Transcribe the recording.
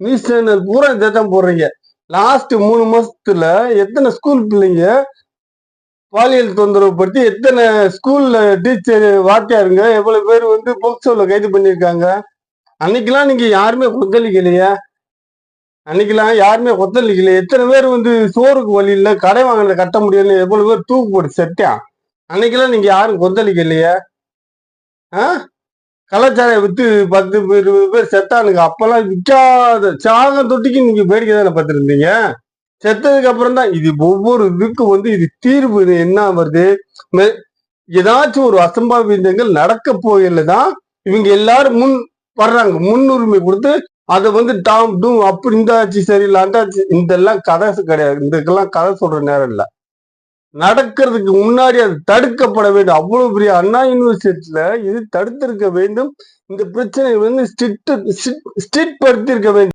News channel பூரா இதை தான் போடுறீங்க. லாஸ்ட் மூணு மாசத்துல எத்தனை ஸ்கூல் பிள்ளைங்க பாலியல் தொந்தரவு படுத்தி எத்தனை ஸ்கூல்ல டீச்சர் வாத்தியாருங்க எவ்வளவு பேர் வந்து போக்சோல கைது பண்ணியிருக்காங்க அன்னைக்கெல்லாம் நீங்க யாருமே கொத்தளிக்கலையே அன்னைக்கெல்லாம் யாருமே கொத்தளிக்கல எத்தனை பேர் வந்து சோறுக்கு வழி கடை வாங்கின கட்ட முடியல எவ்வளவு பேர் தூக்கு போட்டு செட்டான் அன்னைக்கெல்லாம் நீங்க யாரும் கொத்தளிக்கலையே ஆ? கலாச்சாரம் வித்து பத்து இருபது பேர் செத்தானுங்க. அப்பெல்லாம் விற்காத சாகம் தொட்டிக்கு நீங்க வேடிக்கை தானே பார்த்துருந்தீங்க? செத்ததுக்கு அப்புறம் தான் இது ஒவ்வொரு இதுக்கும் வந்து இது தீர்வு இது என்ன வருது? ஏதாச்சும் ஒரு அசம்பாவிதங்கள் நடக்க போகல தான் இவங்க எல்லாரும் முன் வர்றாங்க. முன்னுரிமை கொடுத்து அதை வந்து டாம் டூம் அப்படி இந்த ஆச்சு சரியில்லை அந்த ஆச்சு இதெல்லாம் கதை கிடையாது. இதுக்கெல்லாம் கதை சொல்ற நேரம் இல்லை. நடக்கிறதுக்கு முன்னாடி அது தடுக்கப்பட வேண்டும். அவ்வளவு பெரிய அண்ணா யூனிவர்சிட்டியில இது தடுத்திருக்க வேண்டும். இந்த பிரச்சனை வந்து ஸ்ட்ரிக்ட் ஸ்ட்ரிக்ட் படுத்தி இருக்க வேண்டும்.